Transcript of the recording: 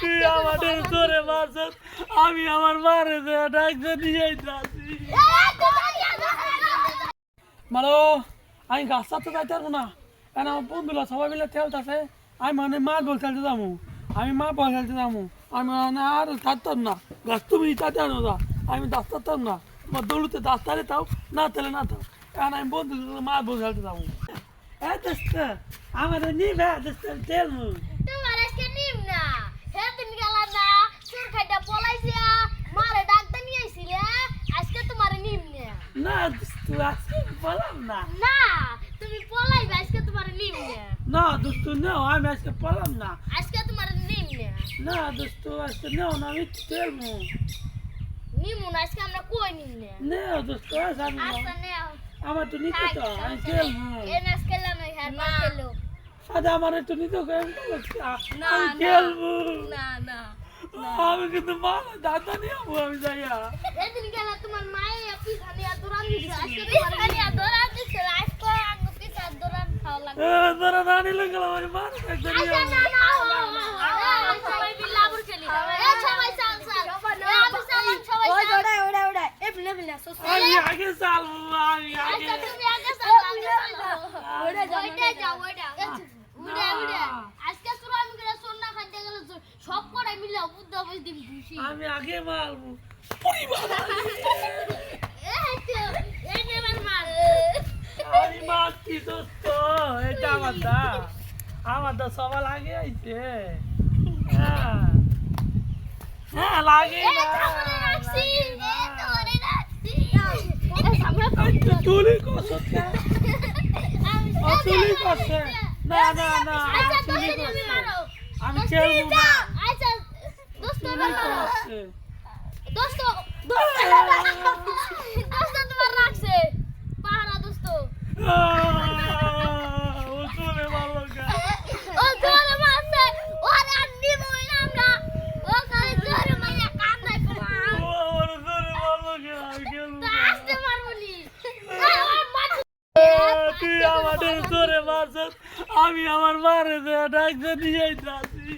তুই আমাদের জোরে মারছত আমি আমার মারে ডাকতে নিয়ে যাচ্ছি। মারো, আমি গাছ চাপতে যাইতে পারব না। কারণ আমার বন্ধুরা সবাই মিলে খেলতেছে। আমি মানে মার্বল খেলতে যাব। আমি মার্বল খেলতে যাব। আমি মানে আর থাকতাম না। গাছ তুমি তাতে আনো যা আমি দাস থাকতাম না। তোমার দৌড়তে দাস তারে তাও, না তাহলে না তাও। কারণ আমি বন্ধু মার্বল খেলতে যাব। হ্যাঁ দোস্ত আমাদের নিবে দোস্ত তেল তোমার আজকে নিম না হেদিন গেলা না চুর খাইটা পলাইছিয়া মারে ডাকতে নিয়ে আইছিলে আজকে তোমার নিম না না দোস্ত আজকে বললাম না। না তুমি পলাইবে আজকে তোমার নিম না না দোস্ত নেও আমি আজকে বললাম না। আজকে তোমার নিম না না দোস্ত আজকে নেও না আমি তেল নিমু না আজকে আমরা কই নিম না নেও দোস্ত আমি আচ্ছা নেও। আমার তো নিতে তো আমি খেলব। এ নাচ খেললাম এই হার মা খেলো সাদা আমার একটু নিতে না, না। না না। আমি কিন্তু মালা দাদা নিয়ে যাব আমি যাইয়া এদিন গেলা তোমার মায়ে পিছানি আর দৌড়ান দিছে আজকে পিছানি আর দৌড়ান দিছে আজকে আঙ্গু পিছা দৌড়ান খাওয়া লাগবে এ, তোরা না নিলে গেলাম আমি মারা একদম আচ্ছা যাব। না না সবাই আবুর খেলি এ সবাই চাল চাল আমি চালাম সবাই চাল ওটা ওটা ওটা এ ফিলে ফিলে সুস আমি আগে চালবো আমি আগে আচ্ছা তুমি আগে চাল আমি চালাম ওইটা যাও ওইটা যাও ওইটা আমি আগে মারবো। তো নে আমি মারছি দোস্ত। এটা আমার দা। আমার দা সবার আগে আইছে। হ্যাঁ। হ্যাঁ লাগে এ না। সামনে রাখছি এ তোরে রাখছি। এ সামনে এই তো তুলি কষত আমি আমার মারে যে ডাকতে নিয়ে যাচ্ছি